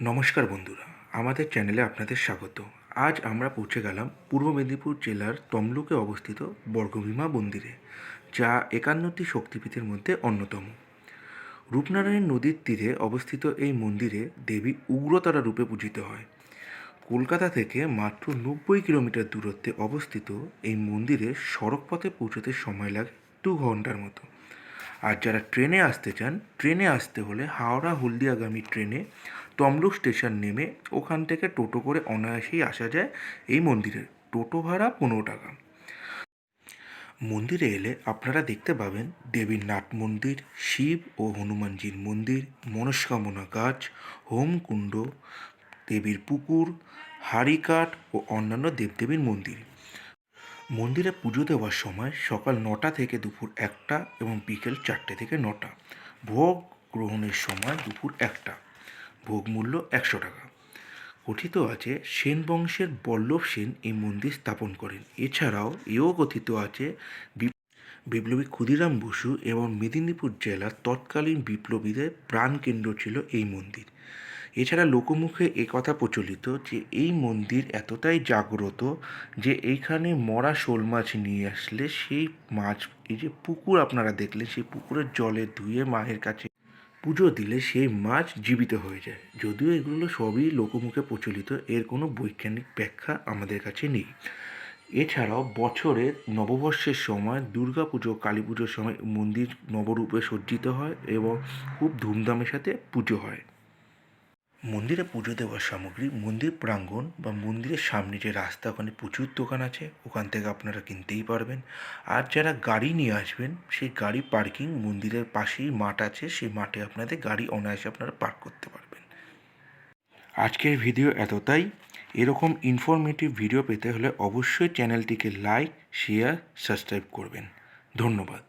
নমস্কার বন্ধুরা, আমাদের চ্যানেলে আপনাদের স্বাগত। আজ আমরা পৌঁছে গেলাম পূর্ব মেদিনীপুর জেলার তমলুকে অবস্থিত বর্গভীমা মন্দিরে, যা একান্নটি শক্তিপীঠের মধ্যে অন্যতম। রূপনারায়ণ নদীর তীরে অবস্থিত এই মন্দিরে দেবী উগ্রতারা রূপে পূজিত হয়। কলকাতা থেকে মাত্র নব্বই কিলোমিটার দূরত্বে অবস্থিত এই মন্দিরে সড়কপথে পৌঁছতে সময় লাগে দু ঘণ্টার মতো। আর যারা ট্রেনে আসতে চান, ট্রেনে আসতে হলে হাওড়া হলদিয়াগামী ট্রেনে তমলুক স্টেশন নেমে ওখান থেকে টোটো করে অনায়াসেই আসা যায় এই মন্দিরে টোটো ভাড়া পনেরো টাকা। মন্দিরে এলে আপনারা দেখতে পাবেন দেবীর নাট মন্দির, শিব ও হনুমানজির মন্দির, মনস্কামনা গাছ হোমকুণ্ড দেবীর পুকুর হাড়িকাঠ ও অন্যান্য দেবদেবীর মন্দির। মন্দিরে পুজো দেওয়ার সময় সকাল নটা থেকে দুপুর একটা এবং বিকেল চারটে থেকে নটা। ভোগ গ্রহণের সময় দুপুর একটা। ভোগ মূল্য একশো টাকা। কথিত আছে, সেন বংশের বল্লভ সেন এই মন্দির স্থাপন করেন। এছাড়াও এও কথিত আছে, বিপ্লবী ক্ষুদিরাম বসু এবং মেদিনীপুর জেলার তৎকালীন বিপ্লবীদের প্রাণকেন্দ্র ছিল এই মন্দির। এছাড়া লোকমুখে কথা প্রচলিত যে, এই মন্দির এতটাই জাগ্রত যে, এইখানে মরা শোল মাছ নিয়ে আসলে সেই মাছ, এই যে পুকুর আপনারা দেখলেন, সেই পুকুরের জলে ধুয়ে মায়ের কাছে পুজো দিলে সেই মাছ জীবিত হয়ে যায়। যদিও এগুলো সবই লোকমুখে প্রচলিত, এর কোনো বৈজ্ঞানিক ব্যাখ্যা আমাদের কাছে নেই। এছাড়াও বছরের নববর্ষের সময় দুর্গা পুজো, কালী পুজোর সময় মন্দির নবরূপে সজ্জিত হয় এবং খুব ধুমধামের সাথে পুজো হয়। মন্দিরে পুজো দেওয়ার সামগ্রী, মন্দির প্রাঙ্গণ বা মন্দিরের সামনে যে রাস্তা, ওখানে প্রচুর দোকান আছে। ওখান থেকে আপনারা কিনতেই পারবেন। আর যারা গাড়ি নিয়ে আসবেন, সেই গাড়ি পার্কিং মন্দিরের পাশেই মাঠ আছে। সেই মাঠে আপনাদের গাড়ি অনায়াসে আপনারা পার্ক করতে পারবেন। আজকের ভিডিও এতটাই। এরকম ইনফরমেটিভ ভিডিও পেতে হলে অবশ্যই চ্যানেলটিকে লাইক শেয়ার সাবস্ক্রাইব করবেন। ধন্যবাদ।